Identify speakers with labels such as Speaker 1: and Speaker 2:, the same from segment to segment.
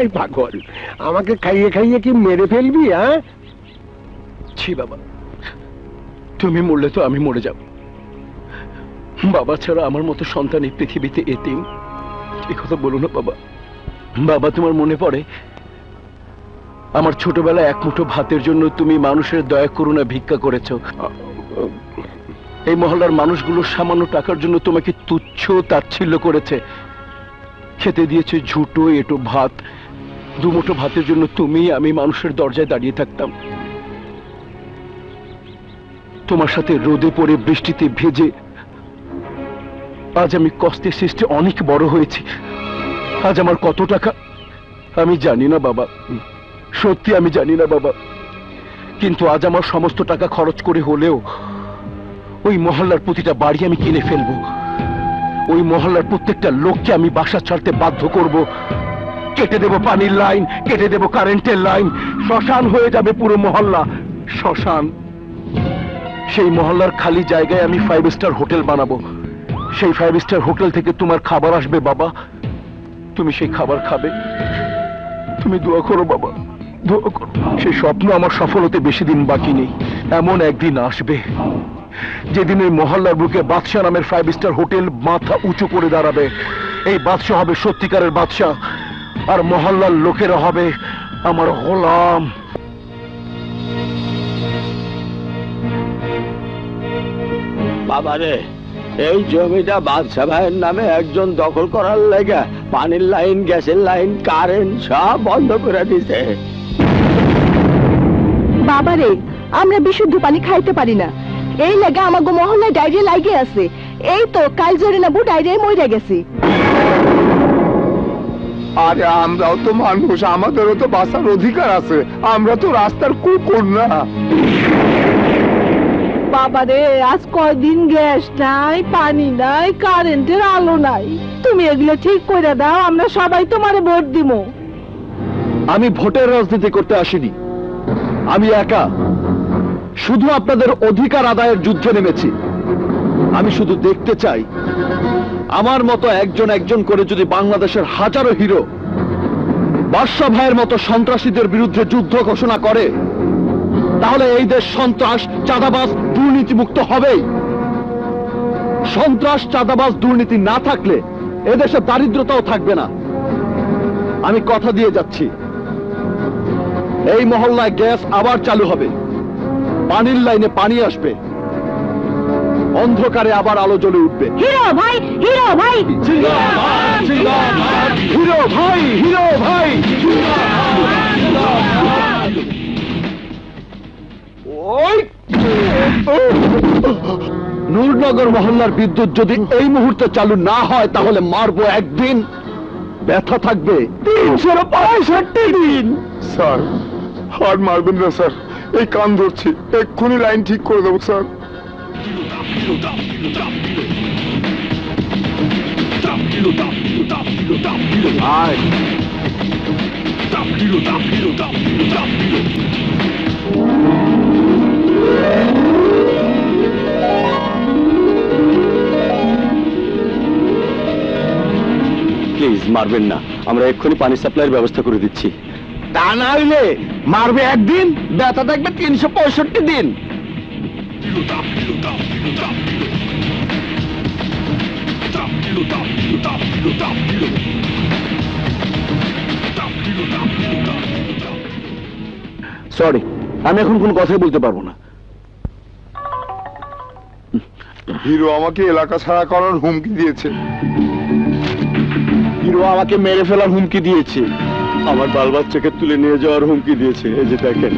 Speaker 1: এই পাগল, আমাকে খাইয়ে খাইয়ে কি মেরে ফেলবি হ্যাঁ?
Speaker 2: ছি বাবা, তুমি মরলে তো আমি মরে যাব। বাবা ছাড়া আমার মতো সন্তান এই পৃথিবীতে এতিম এ কথা বলো না বাবা। বাবা, তোমার মনে পড়ে? আমার ছোটবেলায় এক মুঠো ভাতের জন্য তুমি মানুষের দয়া করুণা ভিক্ষা করেছ। এই মহল্লার মানুষগুলো সামান্য টাকার জন্য তোমাকে তুচ্ছ তাচ্ছিল্য করেছে। খেতে দিয়েছে ঝুটো, এটো ভাত দুমুঠো ভাতের জন্য তুমি, আমি মানুষের দরজায় দাঁড়িয়ে থাকতাম। তোমার সাথে রোদে পড়ে বৃষ্টিতে ভেজে আজ আমি কষ্টের সৃষ্টি অনেক বড় হয়েছি। আজ আমার কত টাকা? আমি জানি না বাবা। সত্যি আমি জানি না বাবা। কিন্তু আজ আমার সমস্ত টাকা খরচ করে হলেও ওই মহল্লার প্রতিটা বাড়ি আমি কিনে ফেলব। ওই মহল্লার প্রত্যেকটা লোককে আমি বাসা ছাড়তে বাধ্য করব। কেটে দেব পানির লাইন, কেটে দেব কারেন্টের লাইন। শ্মশান হয়ে যাবে পুরো মহল্লা। শ্মশান। সেই মহল্লার খালি জায়গায় আমি ফাইভ স্টার হোটেল বানাবো। সেই ফাইভ স্টার হোটেল থেকে তোমার খাবার আসবে, বাবা। তুমি সেই খাবার খাবে। তুমি দোয়া করো, বাবা। দোয়া করো। সেই স্বপ্ন আমার সফল হতে বেশি দিন বাকি নেই। এমন একদিন আসবে। যেদিন এই মহল্লার বুকে বাদশাহ নামের ফাইভ স্টার হোটেল মাথা উঁচু করে দাঁড়াবে এই বাদশাহ হবে সত্যিকারের বাদশাহ আর মহল্লার লোকেরা হবে আমার গোলাম।
Speaker 3: বাবারে এই জমিটা বাদশা ভাইয়ের নামে একজন দখল করার লেগে পানির লাইন গ্যাসের লাইন কারেন্ট সব বন্ধ করে দিছে।
Speaker 4: বাবারে আমরা বিশুদ্ধ পানি খাইতে পারি না। এই লাগা আমাগো মহল্লায় ডায়রিয়া লাগে আছে। এই তো কাল জোরে না বু ডায়রিয়ায় মরে গেছে।
Speaker 1: আরে আমরাও তো মানুষ আমাদেরও তো বাঁচার অধিকার আছে। আমরা তো রাস্তার কুকুর না।
Speaker 4: বাবারে আজ কয়দিন গ্যাস নাই পানি নাই কারেন্টের আলো নাই। তুমি এগুলো ঠিক করে দাও আমরা সবাই তোমারে ভোট দিমু।
Speaker 2: আমি ভোটের রাজনীতি করতে আসিনি। আমি একা। শুধু আপনাদের অধিকার আদায়ের যুদ্ধে নেমেছি। আমি শুধু দেখতে চাই, আমার মতো একজন একজন করে যদি বাংলাদেশের হাজারো হিরো, বাদশা ভাইয়ের মতো সন্ত্রাসীদের বিরুদ্ধে যুদ্ধ ঘোষণা করে, তাহলে এই দেশ সন্ত্রাস, চাঁদাবাজ, দুর্নীতিমুক্ত হবেই। সন্ত্রাস, চাঁদাবাজ, দুর্নীতি না থাকলে এদেশে দারিদ্রতাও থাকবে না। আমি কথা দিয়ে যাচ্ছি। এই মহল্লায় গ্যাস আবার চালু হবে। পানির লাইনে পানি আসবে। অন্ধকারে আবার আলো জ্বলে উঠবে।
Speaker 4: হিরো ভাই হিরো ভাই।
Speaker 2: হিরো ভাই হিরো ভাই। নূরনগর মহল্লার বিদ্যুৎ যদি এই মুহূর্তে চালু না হয় তাহলে মারবো একদিন। ব্যথা থাকবে। তিনশো পঁয়ষট্টি দিন।
Speaker 1: স্যার হার মারবেন না স্যার। এই কান ধরছি। এক্ষুনি লাইন ঠিক করে দেবো, স্যার।
Speaker 3: প্লিজ মারবেন না। আমরা এক্ষুনি পানি সাপ্লাইয়ের ব্যবস্থা করে দিচ্ছি।
Speaker 2: তা না হইলে মারবে একদিন ব্যথা থাকবে তিনশো পঁয়ষট্টি দিন। সরি আমি এখন কোনো কথাই বলতে পারব না।
Speaker 1: হিরো আমাকে এলাকা ছাড়া করার হুমকি দিয়েছে।
Speaker 2: হিরো আমাকে মেরে ফেলার হুমকি দিয়েছে। আমার বাল বাচ্চাকে তুলে নিয়ে যাওয়ার হুমকি দিয়েছে, এই যে দেখেন।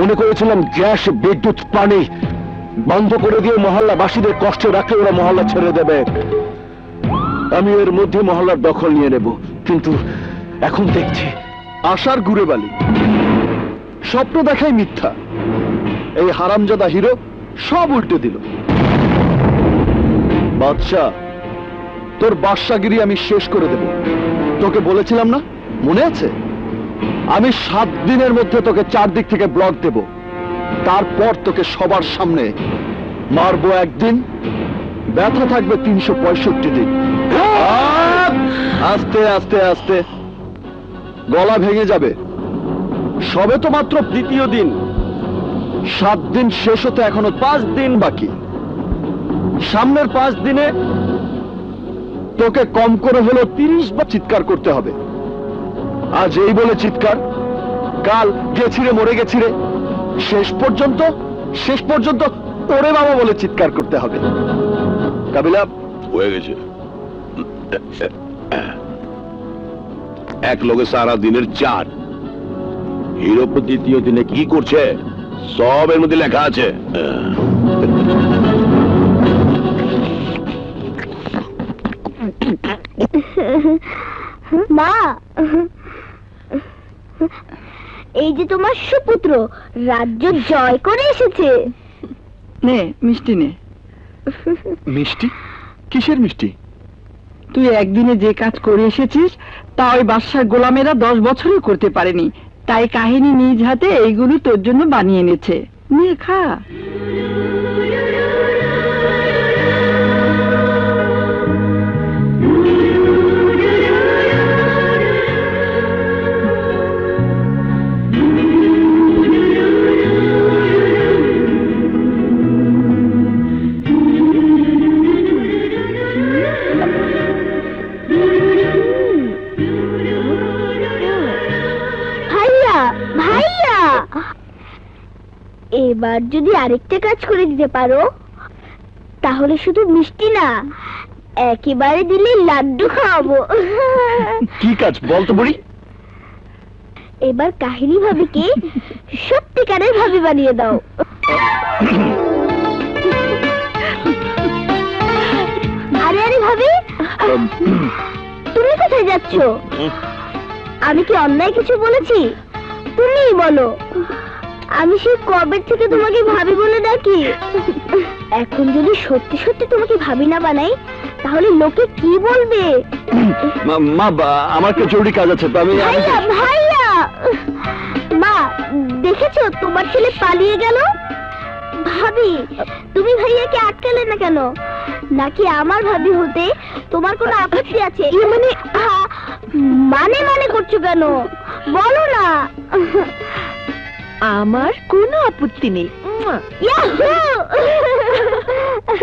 Speaker 2: মনে করেছিলাম গ্যাস, বিদ্যুৎ, পানি বন্ধ করে দিয়ে মহল্লাবাসীদের কষ্টে রাখলে ওরা মহল্লা ছেড়ে দেবে। আমি এর মধ্যে মহল্লার দখল নিয়ে নেব, কিন্তু এখন দেখছি আশার গুড়ে বালি স্বপ্ন দেখাই মিথ্যা। এই হারামজাদা হিরো সব উল্টে দিল। বাদশাহ, তোর বাদশাগিরি আমি শেষ করে দেব। তোকে বলেছিলাম না? মনে আছে?
Speaker 5: আমি সাত দিনের মধ্যে তোকে চারদিক থেকে ব্লক দেব। তারপর তোকে সবার সামনে মারবো একদিন। ব্যথা থাকবে তিনশো পঁয়ষট্টি দিন। আস্তে আস্তে আস্তে। গলা ভেঙে যাবে। সবে তো মাত্র দ্বিতীয় দিন। সাত দিন শেষ হতে এখনও পাঁচ দিন বাকি। সামনের পাঁচ দিনে তোকে কম করে হলো তিরিশ বার চিৎকার করতে হবে। আজ এই বলে চিৎকার, কাল গেছিরে মরে গেছিরে, শেষ পর্যন্ত শেষ পর্যন্ত ওরে বাবা বলে চিৎকার করতে হবে। কাবিলা,
Speaker 3: হয়ে গেছে। এক লোকে সারা দিনের চার। হিরো দ্বিতীয় দিনে কি করছে? সব এর মধ্যে লেখা আছে।
Speaker 6: মা এই যে তোমার সুপুত্র রাজ্য জয় করে এসেছে।
Speaker 4: নে মিষ্টি নে।
Speaker 5: মিষ্টি? কিসের মিষ্টি?
Speaker 4: তুই একদিনে যে কাজ করে এসেছিস তা ওই বাদশার গোলামেরা দশ বছরও করতে পারেনি। তাই কাহিনী নিজ হাতে এইগুলো তোর জন্য বানিয়ে এনেছে। নিয়ে খা।
Speaker 6: এবার যদি আরেকটা কাজ করে দিতে পারো তাহলে শুধু মিষ্টি না একেবারে দিলে লাড্ডু খাওয়াবো।
Speaker 5: কি কাজ? বল তো বুড়ি।
Speaker 6: এবার কাহিনী ভাবিকে সত্যিকারের ভাবি বানিয়ে দাও। আরে আরে ভাবি তুমি কোথায় যাচ্ছ? আমি কি অন্যায় কিছু বলেছি? তুমিই বলো। আমি সেই কবে থেকে তোমাকে ভাবি বলে ডাকি। এখন যদি সত্যি সত্যি তোমাকে ভাবি না বানাই তাহলে লোকে কি বলবে?
Speaker 5: মা- মা আমার তো জরুরি কাজ আছে আমি আমি-
Speaker 6: ভাইয়া ভাইয়া! মা দেখেছ তোমার ছেলে পালিয়ে গেল? ভাবি তুমি ভাইয়াকে আটকালে না কেন? নাকি আমার ভাবি হতে তোমার কোনো আপত্তি আছে? মানে আহা, মানে মানে করছ কেন? বলো না। আমার কোনো আপত্তি নেই।